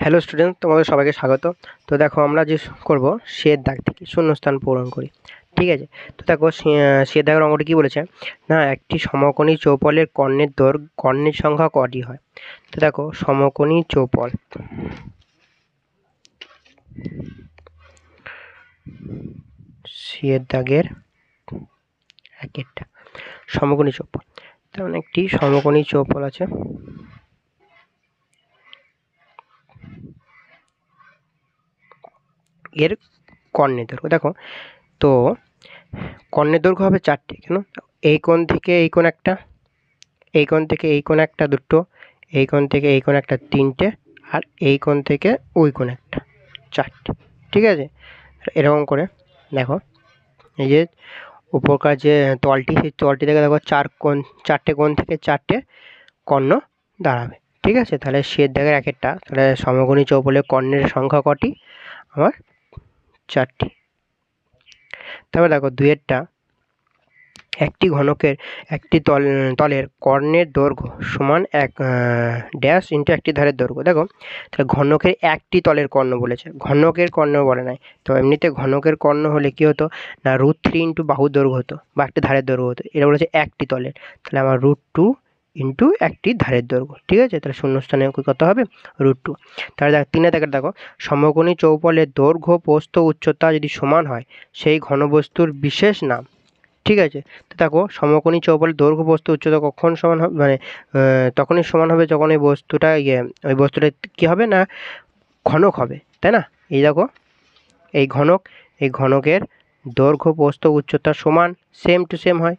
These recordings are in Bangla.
হ্যালো স্টুডেন্ট তোমাদের সবাইকে স্বাগত। তো দেখো আমরা যে করব, শের দাগ থেকে শূন্যস্থান পূরণ করি। ঠিক আছে? তো দেখো শের দাগের অঙ্কটি কী বলেছে? না, একটি সমকোণী চৌপলের কর্ণের দৈর কর্ণের সংখ্যা কটি হয়? তো দেখো, সমকোণী চৌপল। শের দাগের এক একটা। সমকোণী চৌপল। তেমন একটি সমকোণী চৌপল আছে। এর কর্ণের দৈর্ঘ্য। দেখো, তো কর্ণের দৈর্ঘ্য হবে চারটে, কেন? এই কোণ থেকে এই কোণ একটা, এই কোণ থেকে এই কোণ একটা দুটো, এই কোণ থেকে এই কোণ একটা তিনটে, আর এই কোণ থেকে ওই কোণ একটা, চারটে, ঠিক আছে? এরকম করে, দেখো, এই যে উপরকার যে তলটি, সেই তলটি থেকে দেখো চার কোণ, চারটে কোণ থেকে চারটে কর্ণ দাঁড়াবে, ঠিক আছে? তাহলে শ্বেত দাগের এক একটা, তাহলে সমগণী চৌপলে কর্ণের সংখ্যা কটি? আমার চারটি। তারপর দেখো দুয়েরটা একটি ঘনকের, একটি তল, তলের কর্ণের দৈর্ঘ্য সমান এক ড্যাশ ইন্টু একটি ধারের দৈর্ঘ্য। দেখো, তাহলে ঘনকের একটি তলের কর্ণ বলেছে। ঘনকের কর্ণ বলে নাই। তো এমনিতে ঘনকের কর্ণ হলে কী হতো? না রুট থ্রি ইন্টু বাহু দৈর্ঘ্য হতো বা একটি ধারের দৈর্ঘ্য হতো। এটা বলেছে একটি তলের। তাহলে আমার রুট টু ইন্টু একটি ধারের দৈর্ঘ্য, ঠিক আছে? তাহলে শূন্যস্থানে কত হবে? রুট টু তাহলে দেখ, তিনে দেখে দেখো, সমকোণী চৌপলের দৈর্ঘ্য, প্রস্থ, উচ্চতা যদি সমান হয়, সেই ঘনবস্তুর বিশেষ নাম, ঠিক আছে? তো দেখো, সমকোণী চৌপলের দৈর্ঘ্য বস্তু উচ্চতা কখন সমান হবে? মানে তখনই সমান হবে যখন এই বস্তুটা ইয়ে ওই বস্তুটা কী হবে না, ঘনক হবে, তাই না? এই দেখো, এই ঘনক, এই ঘনকের দৈর্ঘ্য, প্রস্থ, উচ্চতা সমান সেম টু সেম হয়,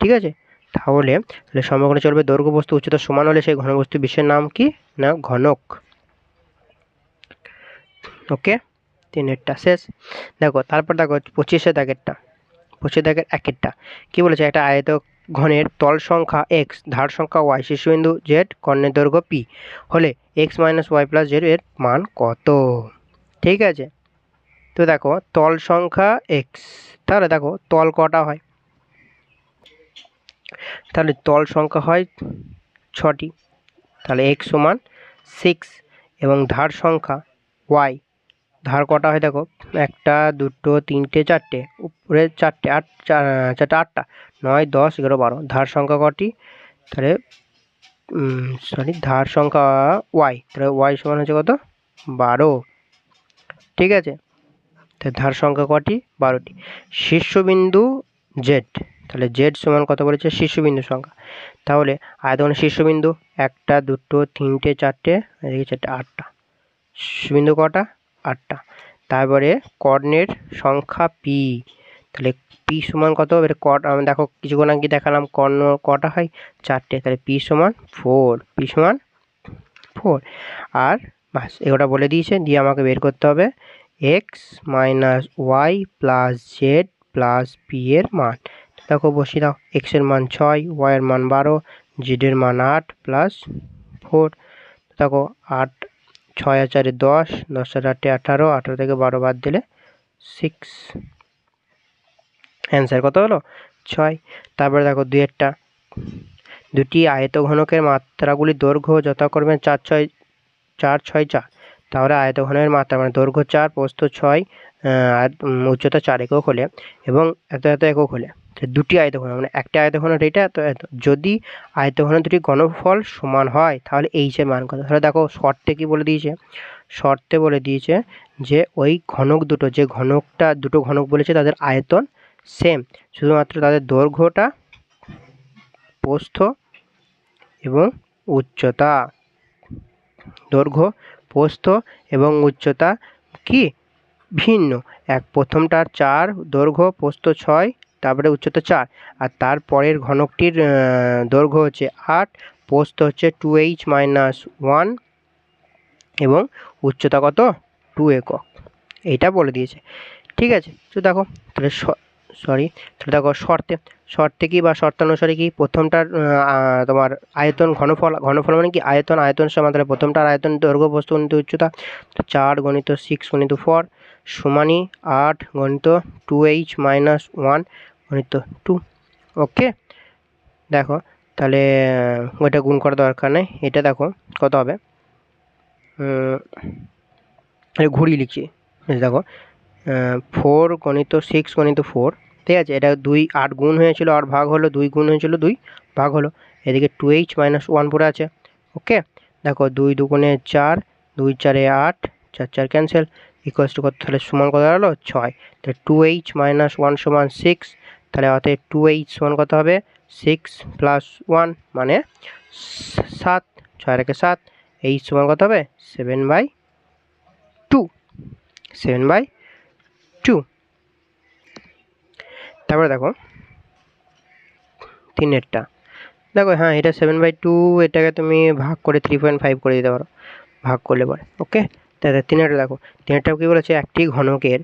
ঠিক আছে? তাহলে সমকোণে চলবে দৈর্ঘ্য বস্তু উচ্চতা সমান হলে সেই ঘনবস্তু বিশ্বের নাম কি? না, ঘনক। ওকে তিনেরটা শেষ। দেখো, তারপর দেখো পঁচিশে দাগেরটা। পঁচিশে দাগের একেরটা। কী বলেছে? একটা আয়ত ঘনের তল সংখ্যা এক্স ধার সংখ্যা ওয়াই শিশুবিন্দু জেড কর্ণের দৈর্ঘ্য পি হলে X minus Y plus Z এর মান কত? ঠিক আছে? তো দেখো, তল সংখ্যা এক্স তাহলে দেখো, তল কটা হয়? তাহলে তল সংখ্যা হয় ছটি। তাহলে এক্স সমান সিক্স এবং ধার সংখ্যা ওয়াই ধার কটা হয় দেখো, একটা, দুটো, তিনটে, চারটে, উপরে চারটে, আট চারটে, আটটা, নয়, দশ, এগারো, বারো। ধার সংখ্যা কটি? তাহলে সরি ধার সংখ্যা ওয়াই তাহলে ওয়াই সমান হচ্ছে কত? বারো। ঠিক আছে? তাহলে ধার সংখ্যা কটি? বারোটি। শীর্ষবিন্দু জেড তাহলে জেড সমান কত বলেছে? শীর্ষবিন্দু সংখ্যা। তাহলে আয়তনের শীর্ষবিন্দু একটা, দুটো, তিনটে, চারটে, এদিকে চারটে, আটটা। শীর্ষবিন্দু কটা? আটটা। তারপরে কর্ণের সংখ্যা পি তাহলে পি সমান কত এবার কট, আমি, দেখো কিছুক্ষণ আগে দেখালাম, কর্ণ কটা হয়? চারটে। তাহলে পি সমান ফোর পি সমান ফোর আর বাস এগুলোটা বলে দিয়েছে, দিয়ে আমাকে বের করতে হবে। X minus Y plus Z plus P এর মান। দেখো বসি দাও এক্সের মান ছয় ওয়াইয়ের মান বারো জেডের মান আট প্লাস ফোর দেখো আট, ছয় চারে দশ দশ আর আটে আঠারো আঠারো থেকে বারো বাদ দিলে সিক্স অ্যান্সার কত হলো? ছয়। তারপরে দেখো দুই একটা, দুটি আয়ত ঘনকের মাত্রাগুলি দৈর্ঘ্য যথাক্রমে চার ছয় চার ছয় চার। তাহলে আয়ত ঘনের মাত্রা মানে দৈর্ঘ্য চার, প্রস্থ ছয় আর উচ্চতা চার একক হলে এবং এত এত একক হলে। দুটি আয়তঘন মানে একটা আয়তঘনের এটা এত এত, যদি আয়তঘনের দুটি ঘনফল সমান হয়, তাহলে এইচের মান কত? তাহলে দেখো শর্তে কি বলে দিয়েছে? শর্তে বলে দিয়েছে যে ওই ঘনক দুটো, যে ঘনকটা দুটো ঘনক বলেছে, তাদের আয়তন সেম শুধুমাত্র তাদের দৈর্ঘ্যটা, প্রস্থ এবং উচ্চতা। দৈর্ঘ্য, প্রস্থ এবং উচ্চতা কি? ভিন্ন। এক প্রথমটার চার, দৈর্ঘ্য, প্রস্থ ছয় তারপরে উচ্চতা চার। আর তারপরের ঘনকটির দৈর্ঘ্য হচ্ছে আট, পোস্ত হচ্ছে টু এইচ মাইনাস ওয়ান এবং উচ্চতা কত? টু একক। এইটা বলে দিয়েছে। ঠিক আছে, তো দেখো, তাহলে সরি তাহলে দেখো শর্তে শর্তে কি বা শর্তানুসারে কি প্রথমটার তোমার আয়তন ঘনফল ঘনফল মানে কি? আয়তন আয়তন সমান, তাহলে প্রথমটার আয়তন দৈর্ঘ্য বস্তু গণিত উচ্চতা চার গণিত সিক্স গণিত ফোর সমানই আট গণিত টু এইচ মাইনাস ওয়ান গণিত টু। ওকে, দেখো, তাহলে ওইটা গুণ করার দরকার নেই। এটা দেখো, কত হবে? ঘুরিয়ে লিখছি দেখো ফোর গণিত সিক্স গণিত ফোর ঠিক আছে? এটা দুই আট গুণ হয়েছিল, আর ভাগ হলো দুই গুণ হয়েছিল দুই, ভাগ হলো। এদিকে টু এইচ মাইনাস ওয়ান পড়ে আছে। ওকে, দেখো, দুই দুগুণে চার, দুই চারে আট, চার চার ক্যান্সেল ইকুয়ালস টু কত? তাহলে সমান কত দাঁড়াল? ছয়। তাহলে টু এইচ মাইনাস ওয়ান সমান সিক্স তাহলে অতএব টু এইচ সমান কত হবে? সিক্স প্লাস ওয়ান মানে সাত। ছয় রেখে সাত এইচ সমান কত হবে? Seven by two seven by two তারপরে দেখো, তিনেরটা। দেখো হ্যাঁ এটা সেভেন বাই টু এটাকে তুমি ভাগ করে থ্রি পয়েন্ট ফাইভ করে দিতে পারো। ভাগ করলে পরে ওকে তাহলে তিনেরটা দেখো, তিনেরটাও কী বলেছে? একটি ঘনকের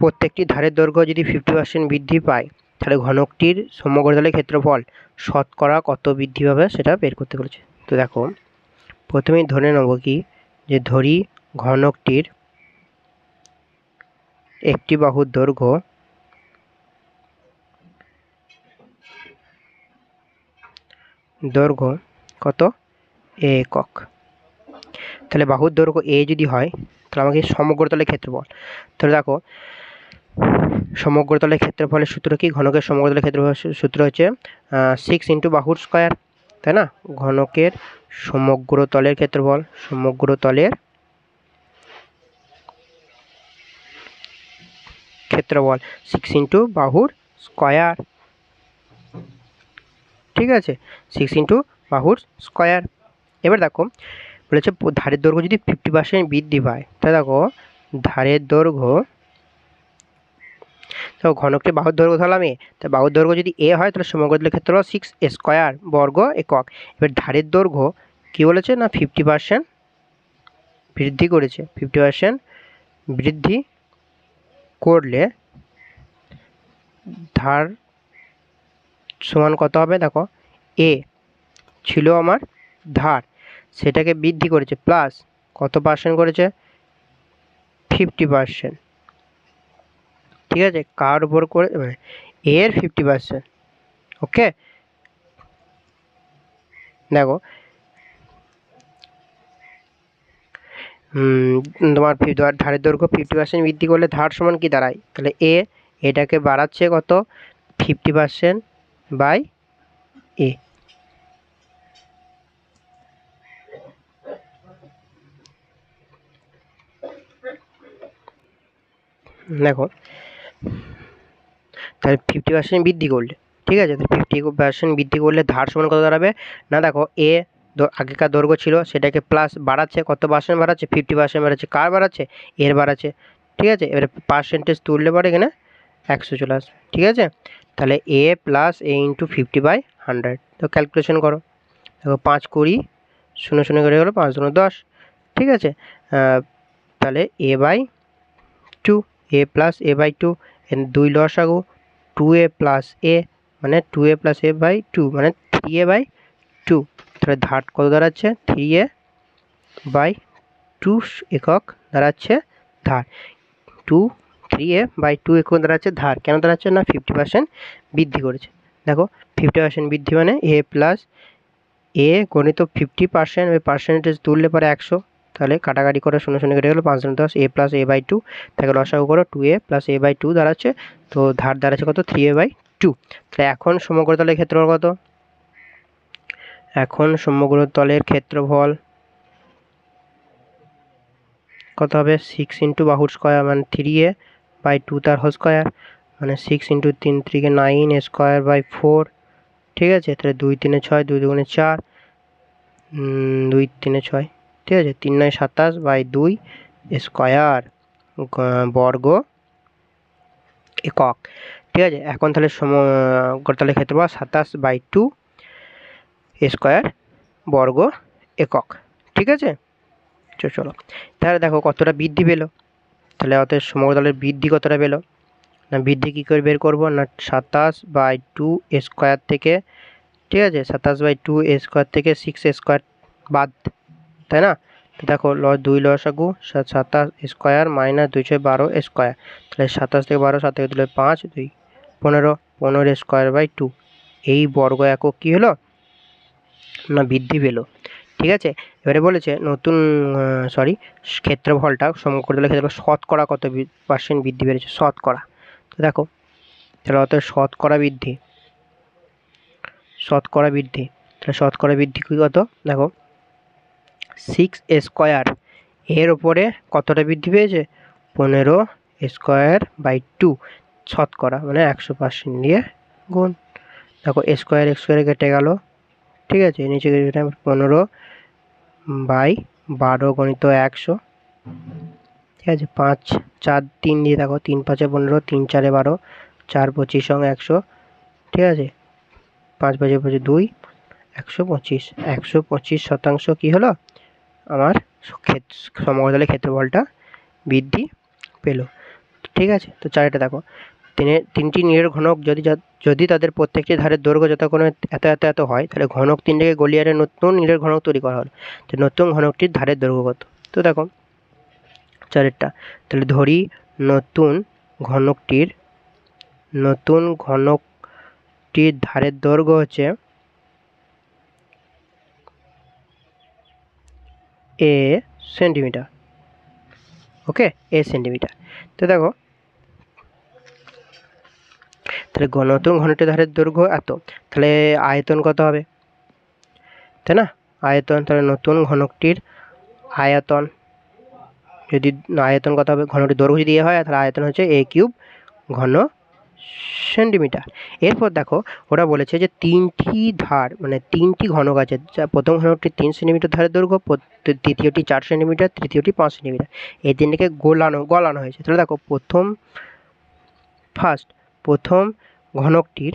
প্রত্যেকটি ধারের দৈর্ঘ্য যদি ফিফটি পার্সেন্ট বৃদ্ধি পায়, তাহলে ঘনকটির সমগ্রতলের ক্ষেত্রফল শতকরা কত বৃদ্ধি পাবে সেটা বের করতে বলেছে। তো দেখো, প্রথমেই ধরে নেব কি, যে ধরি ঘনকটির একটি বাহুর দৈর্ঘ্য দৈর্ঘ্য কত? এ একক। তাহলে বাহুর দৈর্ঘ্য এ যদি হয়, তাহলে আমাকে সমগ্রতলের ক্ষেত্রফল। তাহলে দেখো সমগ্রতলের ক্ষেত্রফলের সূত্র কি? ঘনকের সমগ্রতলের ক্ষেত্রফল সূত্র হচ্ছে সিক্স ইন্টু বাহুর স্কোয়ার তাই না? ঘনকের সমগ্র তলের ক্ষেত্রফল সমগ্র তলের ক্ষেত্রফল সিক্স ইন্টু বাহুর স্কয়ার ঠিক আছে? সিক্স ইন্টু বাহুর স্কয়ার এবার দেখো, বলেছে ধারের দৈর্ঘ্য যদি ফিফটি পার্সেন্ট বৃদ্ধি পায়, তাহলে দেখো, ধারের দৈর্ঘ্য তো ঘনকটি বাহুর দৈর্ঘ্য ধরলাম এ তো বাহুর দৈর্ঘ্য যদি এ হয়, তাহলে সমগ্র ক্ষেত্র সিক্স স্কোয়ার বর্গ একক। এবার ধারের দৈর্ঘ্য কী বলেছে না ফিফটি পার্সেন্ট বৃদ্ধি করেছে? ফিফটি পার্সেন্ট বৃদ্ধি করলে ধার সমান কত হবে? দেখো এ ছিল আমার ধার, সেটাকে বৃদ্ধি করেছে প্লাস কত পার্সেন্ট করেছে? ফিফটি পার্সেন্ট ঠিক আছে? কার উপর করে মানে এর ফিফটি পার্সেন্ট ওকে দেখো তোমার ধারের দৈর্ঘ্য ফিফটি পার্সেন্ট বৃদ্ধি করলে ধার সমান কি দাঁড়ায়? তাহলে এ, এটাকে বাড়াচ্ছে কত? ফিফটি পার্সেন্ট বাই এ দেখো তাহলে ফিফটি পার্সেন্ট বৃদ্ধি করলে, ঠিক আছে? তাহলে ফিফটি পার্সেন্ট বৃদ্ধি করলে ধার সমান কত দাঁড়াবে? না দেখো এ আগেকার দৈর্ঘ্য ছিল সেটাকে প্লাস বাড়াচ্ছে, কত পার্সেন্ট বাড়াচ্ছে? ফিফটি পার্সেন্ট বাড়াচ্ছে। কার বাড়াচ্ছে? এর বাড়াচ্ছে। ঠিক আছে? এবারে পার্সেন্টেজ তুললে পরে এখানে একশো চলে আসবে। ঠিক আছে? তাহলে A plus A into fifty by hundred তো ক্যালকুলেশন করো। দেখো পাঁচ কুড়ি শূন্য শূন্য করে গেলো, পাঁচ দুনো দশ। ঠিক আছে? তাহলে A by two A plus A by two দুই লসাগু টু এ প্লাস এ মানে two A plus A by two মানে থ্রি এ বাই টু তাহলে ধার কত দাঁড়াচ্ছে? থ্রি এ বাই টু একক দাঁড়াচ্ছে ধার। Two three A by two একক দাঁড়াচ্ছে ধার। কেন দাঁড়াচ্ছে না? ফিফটি পার্সেন্ট বৃদ্ধি করেছে। দেখো ফিফটি পার্সেন্ট বৃদ্ধি মানে এ প্লাস এ গণিত ফিফটি পার্সেন্ট ওই পার্সেন্টেজ তুললে পরে একশো। তাহলে কাটাকাটি করে শূন্য শূন্য কেটে গেলো পাঁচ দশ A plus A by two তাকে লসাগু করো two A plus A by two দাঁড়াচ্ছে, তো ধার দাঁড়াচ্ছে কত? থ্রি এ বাই টু তাহলে এখন সমগ্র তলের ক্ষেত্রফল কত? এখন সমগ্র তলের ক্ষেত্রফল কত হবে? সিক্স ইন্টু বাহুর স্কোয়ার মানে থ্রি এ বাই টু তার হোল স্কোয়ার মানে সিক্স ইন্টু তিন ত্রিকে নাইন স্কোয়ার বাই ফোর ঠিক আছে? তাহলে দুই তিনে ছয়, দুই দুগুণে চার দুই তিনে ছয়। ঠিক আছে, তিন নয় সাতাশ বাই দুই স্কোয়ার বর্গ একক। ঠিক আছে, এখন তাহলে সম তাহলে ক্ষেত্রফল সাতাশ বাই টু স্কোয়ার, বর্গ একক। ঠিক আছে? চলো। তাহলে দেখো কতটা বৃদ্ধি পেল। তাহলে অতএব সমগ্র বৃদ্ধি কতটা পেল? না বৃদ্ধি কী করে বের করব? না সাতাশ বাই টু স্কোয়ার থেকে, ঠিক আছে, সাতাশ বাই টু স্কোয়ার থেকে সিক্স স্কোয়ার বাদ তাই না? দেখো ল দুই লসাগু সাতাশ স্কোয়ার মাইনাস দুই ছয় বারো স্কোয়ার। তাহলে সাতাশ থেকে বারো, সাত থেকে দিলে পাঁচ, দুই, পনেরো পনেরো স্কোয়ার বাই টু। এই বর্গ একক কী হলো? না, বৃদ্ধি পেল। ঠিক আছে? এবারে বলেছে নতুন সরি ক্ষেত্রফলটা সমগ্র দলের ক্ষেত্রফল শতকরা কত পার্সেন্ট বৃদ্ধি পেয়েছে? শতকরা। তো দেখো, তাহলে অত শতকরা বৃদ্ধি। শতকরা বৃদ্ধি। তাহলে শতকরা বৃদ্ধি কী কত? দেখো সিক্স স্কোয়ার এর ওপরে কতটা বৃদ্ধি পেয়েছে? পনেরো স্কোয়ার বাই টু শতকরা মানে একশো পার্সেন্ট দিয়ে গুণ। দেখো স্কোয়ার স্কোয়ারে কেটে গেল, ঠিক আছে? নিচে পনেরো বাই বারো গণিত একশো, ঠিক আছে? পাঁচ চার তিন দিয়ে দেখো, তিন পাঁচে পনেরো, তিন চারে বারো, চার পঁচিশ সঙ্গে একশো, ঠিক আছে? পাঁচ পাঁচে পঁচিশ দুই, একশো পঁচিশ একশো পঁচিশ শতাংশ কী হলো? আমার সমতলের ক্ষেত্রফলটা বৃদ্ধি পেল। ঠিক আছে? তো চারটা দেখো। তিনে, তিনটি নীরের ঘনক যদি যদি তাদের প্রত্যেকটি ধারের দৈর্ঘ্য যথাক্রমে এত এত এত হয়, তাহলে ঘনক তিনটাকে গলিয়ারে নতুন নীরের ঘনক তৈরি করা হলো। তো নতুন ঘনকটির ধারের দৈর্ঘ্য কত? তো দেখো চারেরটা তাহলে ধরি নতুন ঘনকটির নতুন ঘনকটির ধারের দৈর্ঘ্য হচ্ছে এ সেন্টিমিটার ওকে এ সেন্টিমিটার তো দেখো, তাহলে নতুন ঘনটির ধারের দৈর্ঘ্য এত। তাহলে আয়তন কত হবে? তাই না? আয়তন, তাহলে নতুন ঘনকটির আয়তন। যদি আয়তন কত হবে? ঘনটির দৈর্ঘ্য যদি হয়, তাহলে আয়তন হচ্ছে এ কিউব ঘন সেন্টিমিটার। এরপর দেখো, ওরা বলেছে যে তিনটি ধার মানে তিনটি ঘনক আছে প্রথম ঘনকটি তিন সেন্টিমিটার ধারের দৈর্ঘ্য দ্বিতীয়টি চার সেন্টিমিটার, তৃতীয়টি পাঁচ সেন্টিমিটার। এই তিনটিকে গোলানো, গলানো হয়েছে। তাহলে দেখো, প্রথম ফার্স্ট প্রথম ঘনকটির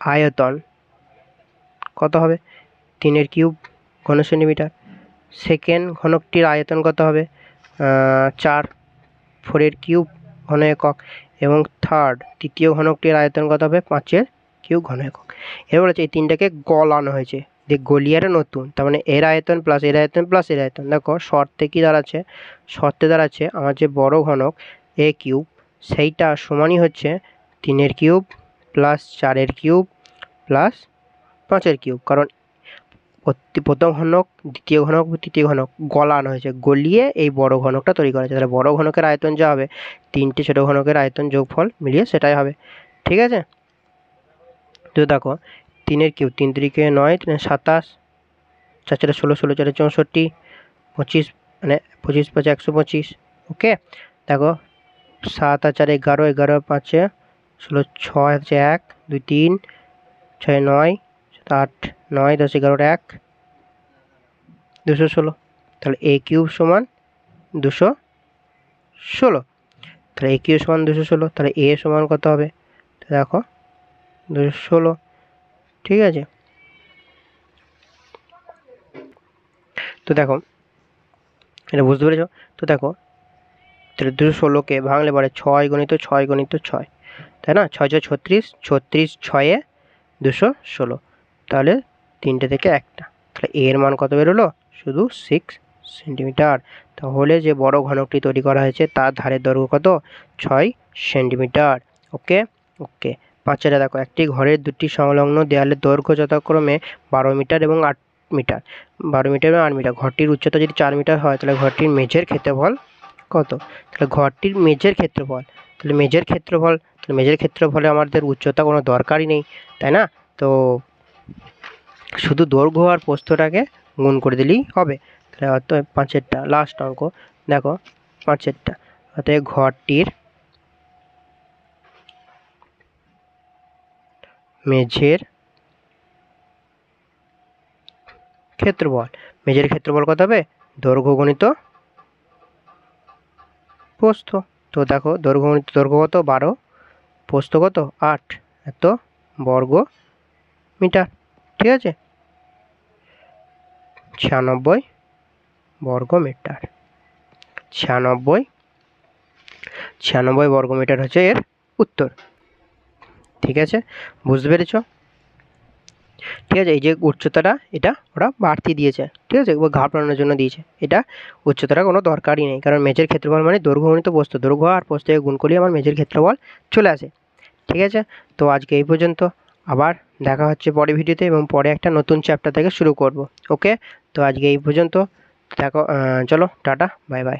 আয়তন কত হবে? তিনের কিউব ঘন সেন্টিমিটার। সেকেন্ড ঘনকটির আয়তন কত হবে? চার, ফোরের কিউব ঘন একক এবং থার্ড তৃতীয় ঘনকটির আয়তন কত হবে? পাঁচের কিউ ঘন একক। এবার হচ্ছে এই তিনটাকে গলানো হয়েছে। যে গলিয়ারে নতুন, তার মানে এর আয়তন প্লাস এর আয়তন প্লাস এর আয়তন। দেখো, শর্তে কী দাঁড়াচ্ছে? শর্তে দাঁড়াচ্ছে আমার যে বড় ঘনক, এ কিউব, সেইটা সমানই হচ্ছে তিনের কিউব প্লাস চারের কিউব প্লাস পাঁচের কিউব। কারণ প্রথম ঘনক, দ্বিতীয় ঘনক, তৃতীয় ঘনক গলানো হয়েছে। গলিয়ে এই বড় ঘনকটা তৈরি করা হয়েছে। তাহলে বড় ঘনকের আয়তন যা হবে, তিনটে ছোটো ঘনকের আয়তন যোগফল মিলিয়ে সেটাই হবে। ঠিক আছে? তো দেখো, তিনের কিউব, তিন তিরিকে নয় তিন সাতাশ, চার চারে ষোলো ষোলো চারে চৌষট্টি, পঁচিশ মানে পঁচিশ পাঁচে একশো পঁচিশ, ওকে? দেখো, সাত আর চার এগারো এগারো পাঁচে ষোলো, ছয় হচ্ছে এক, দুই, তিন, ছয় নয় আট, নয়, দশ এগারোর এক। দুশো ষোলো। তাহলে এ কিউব সমান দুশো ষোলো। তাহলে এ কিউব সমান দুশো ষোলো। তাহলে এ সমান কত হবে? দেখো, দুশো ষোলো। ঠিক আছে? তো দেখো, এটা বুঝতে পেরেছ? তো দেখো, তাহলে দুশো ষোলোকে ভাঙলে পরে ছয় গণিত ছয় গণিত ছয়। তাই না? ছয় ছয় ছত্রিশ ছত্রিশ ছয়ে দুশো ষোলো। তাহলে তিনটে থেকে একটা। তাহলে এর মান কত বেরোলো? শুধু সিক্স সেন্টিমিটার তাহলে যে বড় ঘনকটি তৈরি করা হয়েছে, তার ধারের দৈর্ঘ্য কত? ছয় সেন্টিমিটার ওকে ওকে পাঁচেরা দেখো, একটি ঘরের দুটি সংলগ্ন দেয়ালের দৈর্ঘ্য যথাক্রমে বারো মিটার এবং আট মিটার বারো মিটার এবং আট মিটার ঘরটির উচ্চতা যদি চার মিটার হয়, তাহলে ঘরটির মেঝের ক্ষেত্রফল কত? তাহলে ঘরটির মেঝের ক্ষেত্রফল। তাহলে মেঝের ক্ষেত্রফল, তাহলে মেঝের ক্ষেত্রফলে আমাদের উচ্চতা কোনো দরকারই নেই, তাই না? তো শুধু দৈর্ঘ্য আর প্রস্থটাকে গুণ করে দিলেই হবে। তাহলে অতএব পাঁচেরটা লাস্ট অঙ্ক। দেখো, পাঁচেরটা। অতএব ঘরটির মেঝের ক্ষেত্রফল। মেঝের ক্ষেত্রফল কত হবে? দৈর্ঘ্য গণিত প্রস্থ। তো দেখো, দৈর্ঘ্য গণিত দৈর্ঘ্য কত? বারো। প্রস্থ কত? আট। এত বর্গ মিটার ঠিক আছে? ছিয়ানব্বই বর্গ মিটার ছিয়ানব্বই ছিয়ানব্বই বর্গ মিটার হচ্ছে এর উত্তর। ঠিক আছে? বুঝতে পেরেছ? ঠিক আছে? এই যে উচ্চতাটা, এটা ওরা বাড়তি দিয়েছে। ঠিক আছে? ও ঘাবড়ানোর জন্য দিয়েছে। এটা উচ্চতাটা কোনো দরকারই নেই। কারণ মেঝের ক্ষেত্রফল মানে দৈর্ঘ্যগণিত বস্তু। দৈর্ঘ্য আর প্রস্থকে গুণ করলে আমার মেঝের ক্ষেত্রফল চলে আসে। ঠিক আছে? তো আজকে এই পর্যন্ত। আবার দেখা হচ্ছে পরে ভিডিওতে এবং পরে একটা নতুন চ্যাপ্টার থেকে শুরু করব। ওকে তো আজকে এই পর্যন্ত। দেখো চলো টাটা বাই বাই